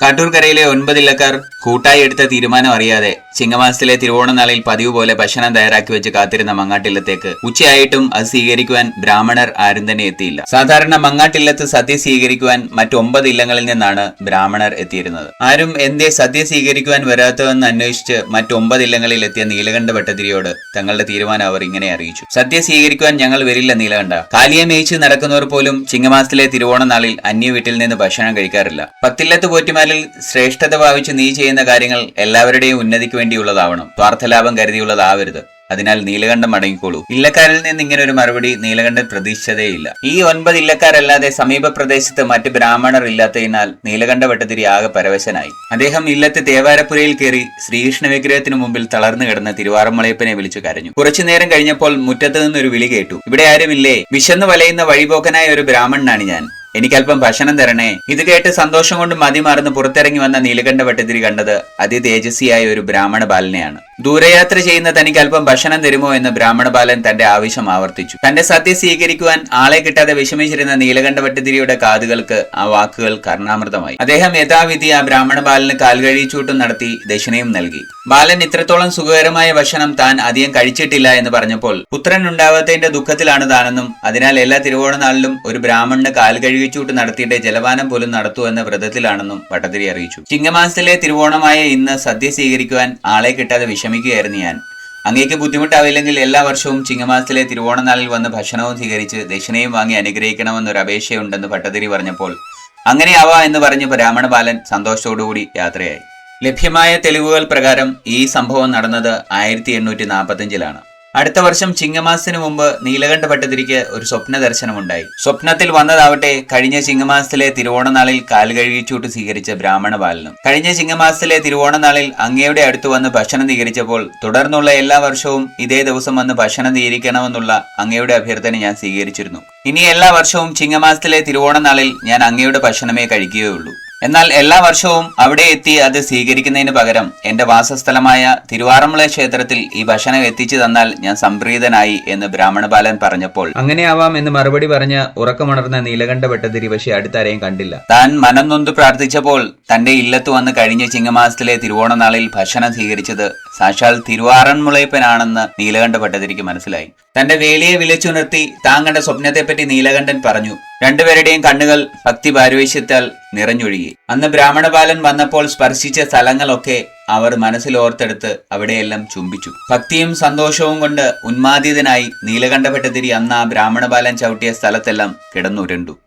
കാട്ടൂർക്കരയിലെ ഒൻപതില്ലക്കാർ കൂട്ടായി എടുത്ത തീരുമാനം അറിയാതെ ചിങ്ങമാസത്തിലെ തിരുവോണ നാളിൽ പതിവ് പോലെ ഭക്ഷണം തയ്യാറാക്കി വെച്ച് കാത്തിരുന്ന മങ്ങാട്ടില്ലത്തേക്ക് ഉച്ചയായിട്ടും അത് സ്വീകരിക്കുവാൻ ബ്രാഹ്മണർ ആരും തന്നെ എത്തിയില്ല. സാധാരണ മങ്ങാട്ടില്ലത്ത് സദ്യ സ്വീകരിക്കുവാൻ മറ്റൊമ്പത് ഇല്ലങ്ങളിൽ നിന്നാണ് ബ്രാഹ്മണർ എത്തിയിരുന്നത്. ആരും എന്തേ സദ്യ സ്വീകരിക്കുവാൻ വരാത്തതെന്ന് അന്വേഷിച്ച് മറ്റൊമ്പത് ഇല്ലങ്ങളിൽ എത്തിയ നീലകണ്ഠ ഭട്ടതിരിയോട് തങ്ങളുടെ തീരുമാനം അവർ ഇങ്ങനെ അറിയിച്ചു. സദ്യ സ്വീകരിക്കുവാൻ ഞങ്ങൾ വരില്ല നീലകണ്ഠ. കാലിയെ മേയിച്ച് നടക്കുന്നവർ പോലും ചിങ്ങമാസത്തിലെ തിരുവോണ നാളിൽ അന്യ വീട്ടിൽ നിന്ന് ഭക്ഷണം കഴിക്കാറില്ല. പത്തില്ലത്ത് പോറ്റുമാലിൽ ശ്രേഷ്ഠത ഭാവിച്ച് നീ കാര്യങ്ങൾ എല്ലാവരുടെയും ഉന്നതിക്ക് വേണ്ടിയുള്ളതാവണം. സ്വാർത്ഥലാഭം കരുതിയുള്ളതാവരുത്. അതിനാൽ നീലകണ്ഠം അടങ്ങിക്കോളൂ. ഇല്ലക്കാരിൽ നിന്ന് ഇങ്ങനെ ഒരു മറുപടി നീലകണ്ഠൻ പ്രതീക്ഷിച്ചതേയില്ല. ഈ ഒൻപത് ഇല്ലക്കാരല്ലാതെ സമീപ പ്രദേശത്ത് മറ്റ് ബ്രാഹ്മണർ ഇല്ലാത്തതിനാൽ നീലകണ്ഠ വെട്ടതിരി ആകെ പരവശനായി. അദ്ദേഹം ഇല്ലത്തെ തേവാരപ്പുരയിൽ കയറി ശ്രീകൃഷ്ണ വിഗ്രഹത്തിനു മുമ്പിൽ തളർന്നു കിടന്ന തിരുവാറമ്മളയപ്പനെ വിളിച്ചു കരഞ്ഞു. കുറച്ചു നേരം കഴിഞ്ഞപ്പോൾ മുറ്റത്ത് നിന്നൊരു വിളി കേട്ടു. ഇവിടെ ആരുമില്ലേ? വിശന്നു വലയുന്ന വഴിപോക്കനായ ഒരു ബ്രാഹ്മണനാണ് ഞാൻ. എനിക്കല്പം ഭക്ഷണം തരണേ. ഇത് കേട്ട് സന്തോഷം കൊണ്ട് മതിമാർന്ന് പുറത്തിറങ്ങി വന്ന നീലകണ്ഠ ഭട്ടതിരി കണ്ടത് അതിതേജസ്വിയായ ഒരു ബ്രാഹ്മണ ബാലനെയാണ്. ദൂരയാത്ര ചെയ്യുന്ന തനിക്ക് അല്പം ഭക്ഷണം തരുമോ എന്ന് ബ്രാഹ്മണ ബാലൻ തന്റെ ആവശ്യം ആവർത്തിച്ചു. തന്റെ സത്യ സ്വീകരിക്കുവാൻ ആളെ കിട്ടാതെ വിഷമിച്ചിരുന്ന നീലകണ്ഠ ഭട്ടതിരിയുടെ കാതുകൾക്ക് ആ വാക്കുകൾ കർണാമൃതമായി. അദ്ദേഹം യഥാവിധി ആ ബ്രാഹ്മണ ബാലന് കാൽകഴിച്ചൂട്ടും നടത്തി ദക്ഷിണയും നൽകി. ബാലൻ ഇത്രത്തോളം സുഖകരമായ ഭക്ഷണം താൻ അധികം കഴിച്ചിട്ടില്ല എന്ന് പറഞ്ഞപ്പോൾ പുത്രൻ ഉണ്ടാവാത്തതിന്റെ ദുഃഖത്തിലാണ് താനെന്നും അതിനാൽ എല്ലാ തിരുവോണനാളിലും ഒരു ബ്രാഹ്മണന് കാൽ കഴുകിച്ചൂട്ട് നടത്തിയിട്ട് ജലപാനം പോലും നടത്തൂ എന്ന വ്രതത്തിലാണെന്നും ഭട്ടതിരി അറിയിച്ചു. ചിങ്ങമാസത്തിലെ തിരുവോണമായ ഇന്ന് സദ്യ സ്വീകരിക്കുവാൻ ആളെ കിട്ടാതെ വിഷമിക്കുകയായിരുന്നു ഞാൻ. അങ്ങേക്ക് ബുദ്ധിമുട്ടാവില്ലെങ്കിൽ എല്ലാ വർഷവും ചിങ്ങമാസത്തിലെ തിരുവോണനാളിൽ വന്ന് ഭക്ഷണവും സ്വീകരിച്ച് ദക്ഷിണയും വാങ്ങി അനുഗ്രഹിക്കണമെന്നൊരു അപേക്ഷയുണ്ടെന്ന് ഭട്ടതിരി പറഞ്ഞപ്പോൾ അങ്ങനെയാവാ എന്ന് പറഞ്ഞ് ബ്രാഹ്മണ ബാലൻ സന്തോഷത്തോടുകൂടി യാത്രയായി. ലഭ്യമായ തെളിവുകൾ പ്രകാരം ഈ സംഭവം നടന്നത് ആയിരത്തി എണ്ണൂറ്റി നാൽപ്പത്തിയഞ്ചിലാണ്. അടുത്ത വർഷം ചിങ്ങമാസത്തിന് മുമ്പ് നീലകണ്ഠ ഭട്ടതിരിക്ക് ഒരു സ്വപ്ന ദർശനമുണ്ടായി. സ്വപ്നത്തിൽ വന്നതാവട്ടെ കഴിഞ്ഞ ചിങ്ങമാസത്തിലെ തിരുവോണനാളിൽ കാൽ കഴുകിച്ചൂട്ട് സ്വീകരിച്ച ബ്രാഹ്മണ ബാലനും കഴിഞ്ഞ ചിങ്ങമാസത്തിലെ തിരുവോണനാളിൽ അങ്ങയുടെ അടുത്ത് വന്ന് ഭക്ഷണം സ്വീകരിച്ചപ്പോൾ തുടർന്നുള്ള എല്ലാ വർഷവും ഇതേ ദിവസം വന്ന് ഭക്ഷണം സ്വീകരിക്കണമെന്നുള്ള അങ്ങയുടെ അഭ്യർത്ഥന ഞാൻ സ്വീകരിച്ചിരുന്നു. ഇനി എല്ലാ വർഷവും ചിങ്ങമാസത്തിലെ തിരുവോണനാളിൽ ഞാൻ അങ്ങയുടെ ഭക്ഷണമേ കഴിക്കുകയുള്ളൂ. എന്നാൽ എല്ലാ വർഷവും അവിടെ എത്തി അത് സ്വീകരിക്കുന്നതിന് പകരം എന്റെ വാസസ്ഥലമായ തിരുവാറന്മുള ക്ഷേത്രത്തിൽ ഈ ഭക്ഷണം എത്തിച്ചു തന്നാൽ ഞാൻ സംപ്രീതനായി എന്ന് ബ്രാഹ്മണബാലൻ പറഞ്ഞപ്പോൾ അങ്ങനെയാവാം എന്ന് മറുപടി പറഞ്ഞ് ഉറക്കമുണർന്ന നീലകണ്ഠ ഭട്ടതിരി പക്ഷെ അടുത്താരെയും കണ്ടില്ല. താൻ മനം നൊന്ത് പ്രാർത്ഥിച്ചപ്പോൾ തന്റെ ഇല്ലത്ത് വന്ന് കഴിഞ്ഞ ചിങ്ങമാസത്തിലെ തിരുവോണനാളിൽ ഭക്ഷണം സ്വീകരിച്ചത് സാക്ഷാൽ തിരുവാറന്മുളയപ്പനാണെന്ന് നീലകണ്ഠ ഭട്ടതിരിക്ക് മനസ്സിലായി. തന്റെ വേലിയെ വിളിച്ചുണർത്തി താങ്കളുടെ സ്വപ്നത്തെപ്പറ്റി നീലകണ്ഠൻ പറഞ്ഞു. രണ്ടുപേരുടെയും കണ്ണുകൾ ഭക്തി പാരവേശ്യത്താൽ നിറഞ്ഞൊഴുകി. അന്ന് ബ്രാഹ്മണബാലൻ വന്നപ്പോൾ സ്പർശിച്ച സ്ഥലങ്ങളൊക്കെ അവർ മനസ്സിൽ ഓർത്തെടുത്ത് അവിടെയെല്ലാം ചുംബിച്ചു. ഭക്തിയും സന്തോഷവും കൊണ്ട് ഉന്മാദിതനായി നീലകണ്ഠഭട്ടതിരി അന്ന് ആ ബ്രാഹ്മണബാലൻ ചവിട്ടിയ സ്ഥലത്തെല്ലാം കിടന്നുരുണ്ടു.